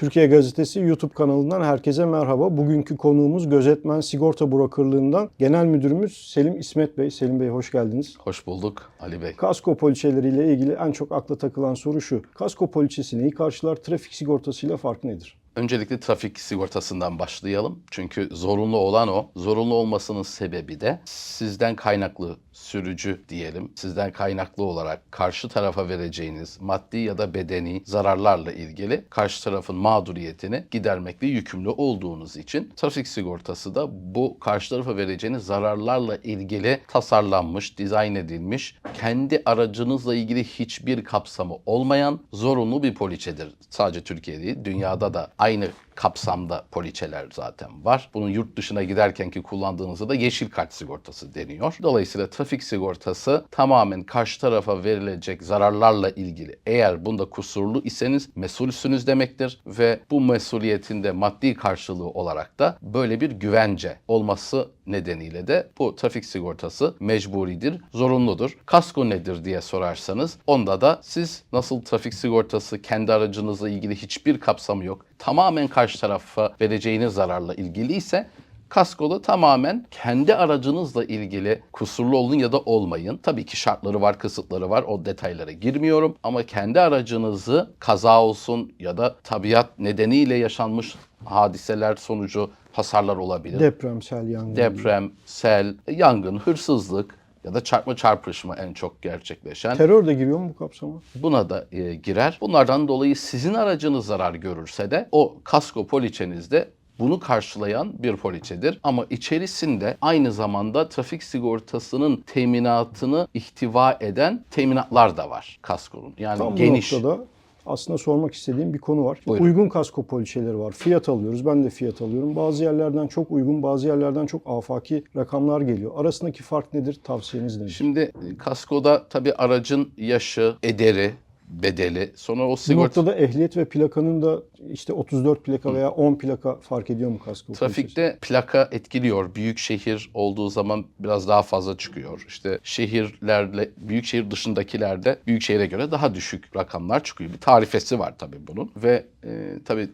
Türkiye Gazetesi YouTube kanalından herkese merhaba. Bugünkü konuğumuz Gözetmen Sigorta Brokerlığından Genel Müdürümüz Selim İsmet Bey. Selim Bey hoş geldiniz. Hoş bulduk Ali Bey. Kasko poliçeleriyle ilgili en çok akla takılan soru şu. Kasko poliçesi neyi karşılar? Trafik sigortasıyla farkı nedir? Öncelikle trafik sigortasından başlayalım. Çünkü zorunlu olan o. Zorunlu olmasının sebebi de sizden kaynaklı sürücü diyelim. Sizden kaynaklı olarak karşı tarafa vereceğiniz maddi ya da bedeni zararlarla ilgili karşı tarafın mağduriyetini gidermekle yükümlü olduğunuz için trafik sigortası da bu karşı tarafa vereceğiniz zararlarla ilgili tasarlanmış, dizayn edilmiş, kendi aracınızla ilgili hiçbir kapsamı olmayan zorunlu bir poliçedir. Sadece Türkiye değil, dünyada da aynı eine kapsamda poliçeler zaten var. Bunun yurt dışına giderkenki kullandığınızda da yeşil kart sigortası deniyor. Dolayısıyla trafik sigortası tamamen karşı tarafa verilecek zararlarla ilgili. Eğer bunda kusurlu iseniz mesulsünüz demektir ve bu mesuliyetin de maddi karşılığı olarak da böyle bir güvence olması nedeniyle de bu trafik sigortası mecburidir, zorunludur. Kasko nedir diye sorarsanız onda da siz nasıl trafik sigortası kendi aracınızla ilgili hiçbir kapsamı yok. Tamamen karşı tarafa vereceğiniz zararla ilgili ise Kaskoda tamamen kendi aracınızla ilgili kusurlu olun ya da olmayın. Tabii ki şartları var, kısıtları var. O detaylara girmiyorum. Ama kendi aracınızı kaza olsun ya da tabiat nedeniyle yaşanmış hadiseler sonucu hasarlar olabilir. Deprem, sel, yangın. Deprem, sel, yangın, hırsızlık ya da çarpma çarpışma en çok gerçekleşen. Terör de giriyor mu bu kapsama? Buna da e, girer. Bunlardan dolayı sizin aracınız zarar görürse de o kasko poliçenizde bunu karşılayan bir poliçedir. Ama içerisinde aynı zamanda trafik sigortasının teminatını ihtiva eden teminatlar da var kaskonun. Yani Tam geniş. bu noktada aslında sormak istediğim bir konu var. Buyurun. Uygun kasko poliçeleri var. Fiyat alıyoruz. Ben de fiyat alıyorum. Bazı yerlerden çok uygun, bazı yerlerden çok afaki rakamlar geliyor. Arasındaki fark nedir? Tavsiyeniz nedir? Şimdi kaskoda tabii aracın yaşı, ederi, bedeli, sonra o sigorta noktada ehliyet ve plakanın da işte 34 plaka veya 10 plaka fark ediyor mu kasko? Trafikte plaka etkiliyor. Büyük şehir olduğu zaman biraz daha fazla çıkıyor. İşte şehirlerle, büyük şehir dışındakilerde büyük şehire göre daha düşük rakamlar çıkıyor. Bir tarifesi var tabii bunun ve e, tabii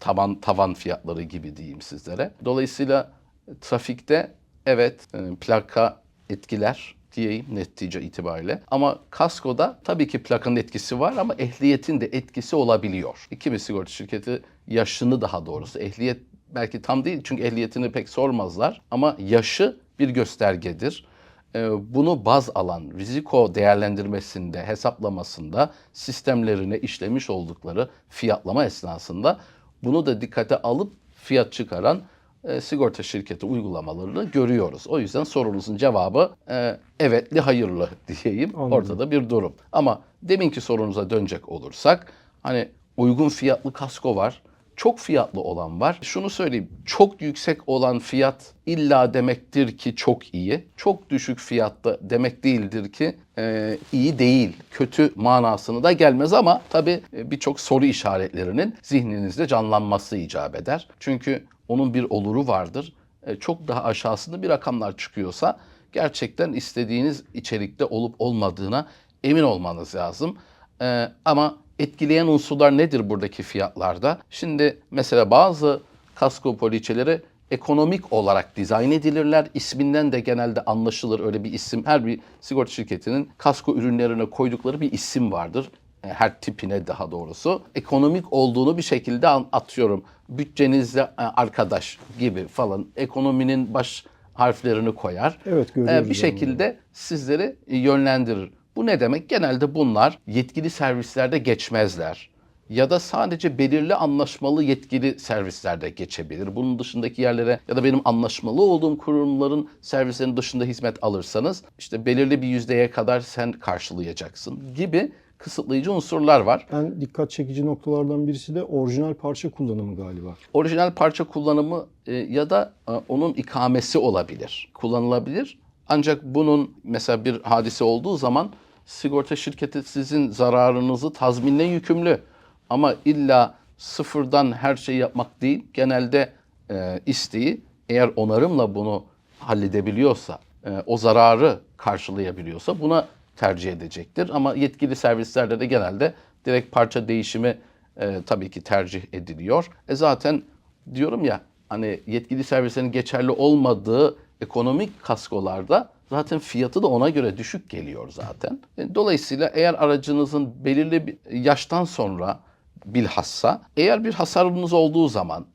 taban tavan fiyatları gibi diyeyim sizlere. Dolayısıyla trafikte evet e, plaka etkiler diyeyim netice itibariyle. Ama kaskoda tabii ki plakanın etkisi var ama ehliyetin de etkisi olabiliyor. Kimi sigorta şirketi yaşını daha doğrusu ehliyet belki tam değil çünkü ehliyetini pek sormazlar ama yaşı bir göstergedir. Ee, Bunu baz alan riziko değerlendirmesinde, hesaplamasında sistemlerine işlemiş oldukları fiyatlama esnasında bunu da dikkate alıp fiyat çıkaran e, sigorta şirketi uygulamalarını görüyoruz. O yüzden sorunuzun cevabı e, evetli hayırlı diyeyim. Anladım. Ortada bir durum. Ama deminki sorunuza dönecek olursak hani uygun fiyatlı kasko var. Çok fiyatlı olan var. Şunu söyleyeyim. Çok yüksek olan fiyat illa demektir ki çok iyi. Çok düşük fiyatta demek değildir ki e, iyi değil. Kötü manasını da gelmez ama tabii e, birçok soru işaretlerinin zihninizde canlanması icap eder. Çünkü onun bir oluru vardır. E, çok daha aşağısında bir rakamlar çıkıyorsa gerçekten istediğiniz içerikte olup olmadığına emin olmanız lazım. E, ama etkileyen unsurlar nedir buradaki fiyatlarda? Şimdi mesela bazı kasko poliçeleri ekonomik olarak dizayn edilirler. İsminden de genelde anlaşılır öyle bir isim. Her bir sigorta şirketinin kasko ürünlerine koydukları bir isim vardır. E, Her tipine daha doğrusu. Ekonomik olduğunu bir şekilde atıyorum. Bütçenizle e, arkadaş gibi falan ekonominin baş harflerini koyar. Evet, E, görüyoruz Bir şekilde sizleri yönlendirir. Bu ne demek? Genelde bunlar yetkili servislerde geçmezler. Ya da sadece belirli anlaşmalı yetkili servislerde geçebilir. Bunun dışındaki yerlere ya da benim anlaşmalı olduğum kurumların servislerinin dışında hizmet alırsanız işte belirli bir yüzdeye kadar sen karşılayacaksın gibi kısıtlayıcı unsurlar var. En dikkat çekici noktalardan birisi de orijinal parça kullanımı galiba. Orijinal parça kullanımı e, ya da e, onun ikamesi olabilir, kullanılabilir. Ancak bunun mesela bir hadise olduğu zaman sigorta şirketi sizin zararınızı tazminle yükümlü. Ama illa sıfırdan her şeyi yapmak değil, genelde e, isteği eğer onarımla bunu halledebiliyorsa, e, o zararı karşılayabiliyorsa buna tercih edecektir. Ama yetkili servislerde de genelde direkt parça değişimi e, tabii ki tercih ediliyor. E zaten diyorum ya hani yetkili servislerin geçerli olmadığı ekonomik kaskolarda zaten fiyatı da ona göre düşük geliyor zaten. E, Dolayısıyla eğer aracınızın belirli bir yaştan sonra bilhassa eğer bir hasarınız olduğu zaman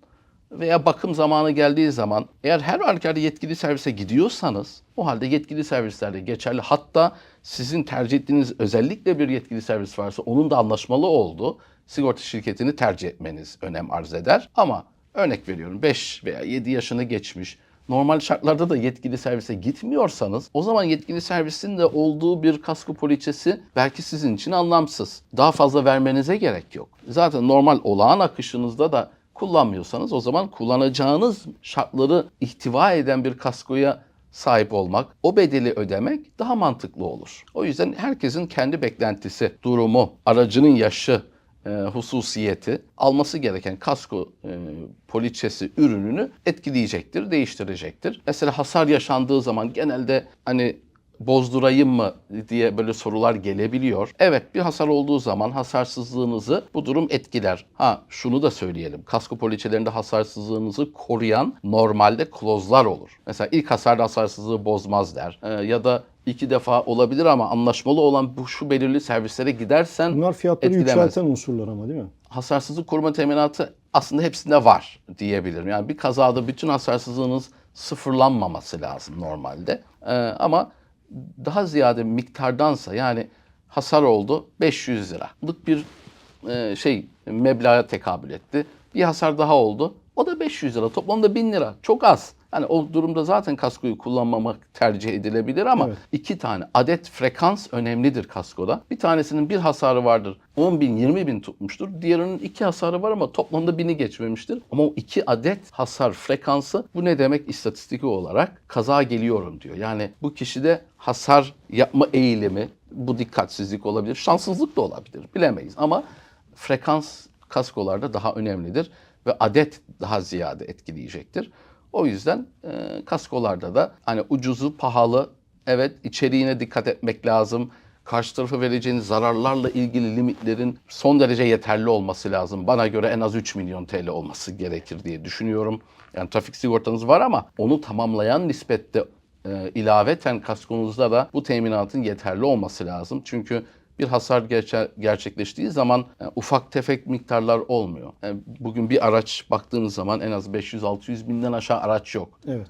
veya bakım zamanı geldiği zaman eğer her halükarda yetkili servise gidiyorsanız o halde yetkili servislerde geçerli hatta sizin tercih ettiğiniz özellikle bir yetkili servis varsa onun da anlaşmalı olduğu sigorta şirketini tercih etmeniz önem arz eder. Ama örnek veriyorum 5 veya 7 yaşını geçmiş normal şartlarda da yetkili servise gitmiyorsanız o zaman yetkili servisin de olduğu bir kasko poliçesi belki sizin için anlamsız. Daha fazla vermenize gerek yok. Zaten normal olağan akışınızda da kullanmıyorsanız o zaman kullanacağınız şartları ihtiva eden bir kaskoya sahip olmak, o bedeli ödemek daha mantıklı olur. O yüzden herkesin kendi beklentisi, durumu, aracının yaşı, e, hususiyeti alması gereken kasko e, poliçesi ürününü etkileyecektir, değiştirecektir. Mesela hasar yaşandığı zaman genelde hani bozdurayım mı diye böyle sorular gelebiliyor. Evet bir hasar olduğu zaman hasarsızlığınızı bu durum etkiler. Ha şunu da söyleyelim. Kasko poliçelerinde hasarsızlığınızı koruyan normalde klozlar olur. Mesela ilk hasarda hasarsızlığı bozmaz der. Ee, ya da iki defa olabilir ama anlaşmalı olan bu şu belirli servislere gidersen Bunlar fiyatları etkilemez yükselten unsurlar ama değil mi? hasarsızlık koruma teminatı aslında hepsinde var diyebilirim. Yani bir kazada bütün hasarsızlığınız sıfırlanmaması lazım normalde. Ee, ama daha ziyade miktardansa yani hasar oldu 500 liralık bir e, şey meblağa tekabül etti. Bir hasar daha oldu. O da 500 lira. Toplamda 1000 lira. Çok az. Yani o durumda zaten kaskoyu kullanmamak tercih edilebilir ama Evet. iki tane adet frekans önemlidir kaskoda. Bir tanesinin bir hasarı vardır. 10 bin, 20 bin tutmuştur. Diğerinin iki hasarı var ama toplamda bini geçmemiştir. Ama o iki adet hasar frekansı bu ne demek istatistiki olarak? Kaza geliyorum diyor. Yani bu kişide hasar yapma eğilimi, bu dikkatsizlik olabilir, şanssızlık da olabilir. Bilemeyiz ama frekans kaskolarda daha önemlidir ve adet daha ziyade etkileyecektir. O yüzden e, kaskolarda da hani ucuzu pahalı evet içeriğine dikkat etmek lazım. Karşı tarafa vereceğiniz zararlarla ilgili limitlerin son derece yeterli olması lazım. Bana göre en az 3 milyon TL olması gerekir diye düşünüyorum. Yani trafik sigortanız var ama onu tamamlayan nispette e, ilaveten kaskonuzda da bu teminatın yeterli olması lazım. Çünkü bir hasar gerçe- gerçekleştiği zaman e, ufak tefek miktarlar olmuyor. E, bugün bir araç baktığınız zaman en az 500-600 binden aşağı araç yok. Evet.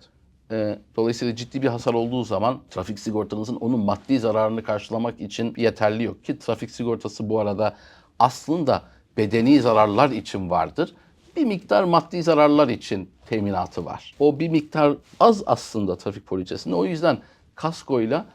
E, dolayısıyla ciddi bir hasar olduğu zaman trafik sigortanızın onun maddi zararını karşılamak için yeterli yok. Ki trafik sigortası bu arada aslında bedeni zararlar için vardır. Bir miktar maddi zararlar için teminatı var. O bir miktar az aslında trafik poliçesinde. O yüzden kaskoyla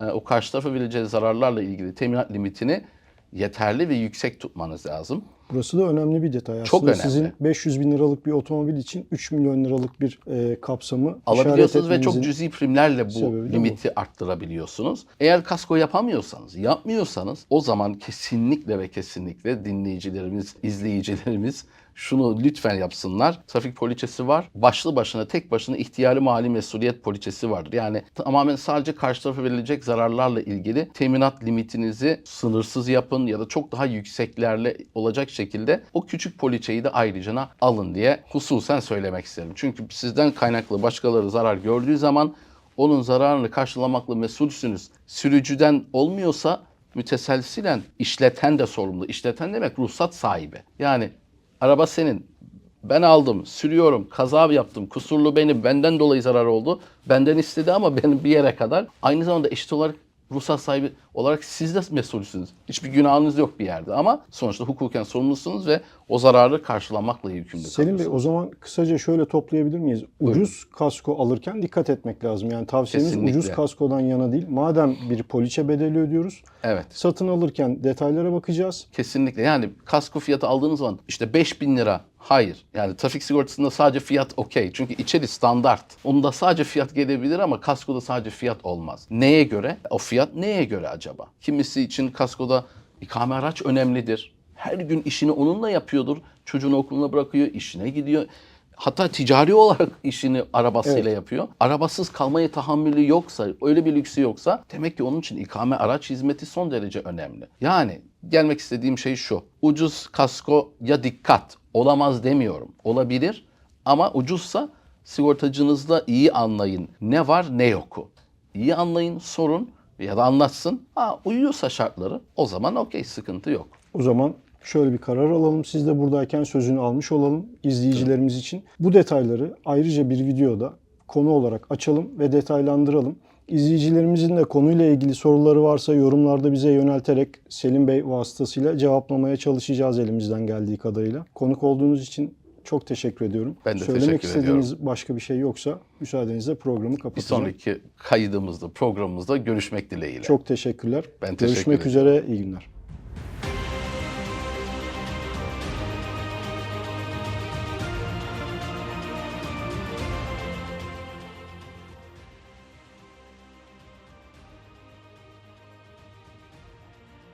o karşı tarafa vereceği zararlarla ilgili teminat limitini yeterli ve yüksek tutmanız lazım. Burası da önemli bir detay. Aslında Çok önemli. sizin 500 bin liralık bir otomobil için 3 milyon liralık bir e, kapsamı alabiliyorsunuz ve çok cüzi primlerle bu limiti arttırabiliyorsunuz. Eğer kasko yapamıyorsanız, yapmıyorsanız o zaman kesinlikle ve kesinlikle dinleyicilerimiz, izleyicilerimiz şunu lütfen yapsınlar. Trafik poliçesi var. Başlı başına tek başına ihtiyari mali mesuliyet poliçesi vardır. Yani tamamen sadece karşı tarafa verilecek zararlarla ilgili teminat limitinizi sınırsız yapın ya da çok daha yükseklerle olacak şekilde o küçük poliçeyi de ayrıca alın diye hususen söylemek isterim. Çünkü sizden kaynaklı başkaları zarar gördüğü zaman onun zararını karşılamakla mesulsünüz. Sürücüden olmuyorsa müteselsilen işleten de sorumlu. İşleten demek ruhsat sahibi. Yani araba senin. Ben aldım, sürüyorum, kaza yaptım, kusurlu benim, benden dolayı zarar oldu. Benden istedi ama benim bir yere kadar. Aynı zamanda eşit olarak ruhsat sahibi olarak siz de mesulsünüz. Hiçbir günahınız yok bir yerde ama sonuçta hukuken sorumlusunuz ve o zararı karşılamakla yükümlü Selim Bey o zaman kısaca şöyle toplayabilir miyiz? Ucuz kasko alırken dikkat etmek lazım. Yani tavsiyemiz Kesinlikle. ucuz kaskodan yana değil. Madem bir poliçe bedeli ödüyoruz, Evet. satın alırken detaylara bakacağız. Kesinlikle yani kasko fiyatı aldığınız zaman işte 5000 lira hayır. Yani trafik sigortasında sadece fiyat okey. Çünkü içeri standart. Onda sadece fiyat gelebilir ama kaskoda sadece fiyat olmaz. Neye göre? O fiyat neye göre acaba? Kimisi için kaskoda ikame araç önemlidir. Her gün işini onunla yapıyordur. Çocuğunu okuluna bırakıyor, işine gidiyor. Hatta ticari olarak işini arabasıyla Evet. yapıyor. Arabasız kalmaya tahammülü yoksa, öyle bir lüksü yoksa demek ki onun için ikame araç hizmeti son derece önemli. Yani gelmek istediğim şey şu. Ucuz kaskoya dikkat. Olamaz demiyorum. Olabilir ama ucuzsa sigortacınızla iyi anlayın. Ne var ne yoku. İyi anlayın, sorun ya da anlatsın. Ha, uyuyorsa şartları o zaman okey sıkıntı yok. O zaman şöyle bir karar alalım. Siz de buradayken sözünü almış olalım izleyicilerimiz için. Bu detayları ayrıca bir videoda konu olarak açalım ve detaylandıralım. İzleyicilerimizin de konuyla ilgili soruları varsa yorumlarda bize yönelterek Selim Bey vasıtasıyla cevaplamaya çalışacağız elimizden geldiği kadarıyla. Konuk olduğunuz için çok teşekkür ediyorum. Ben de Söylemek teşekkür istediğiniz başka bir şey yoksa müsaadenizle programı Bir kapatacağım. sonraki kaydımızda, programımızda görüşmek dileğiyle. Çok teşekkürler. Ben teşekkür Görüşmek ederim. üzere. İyi günler.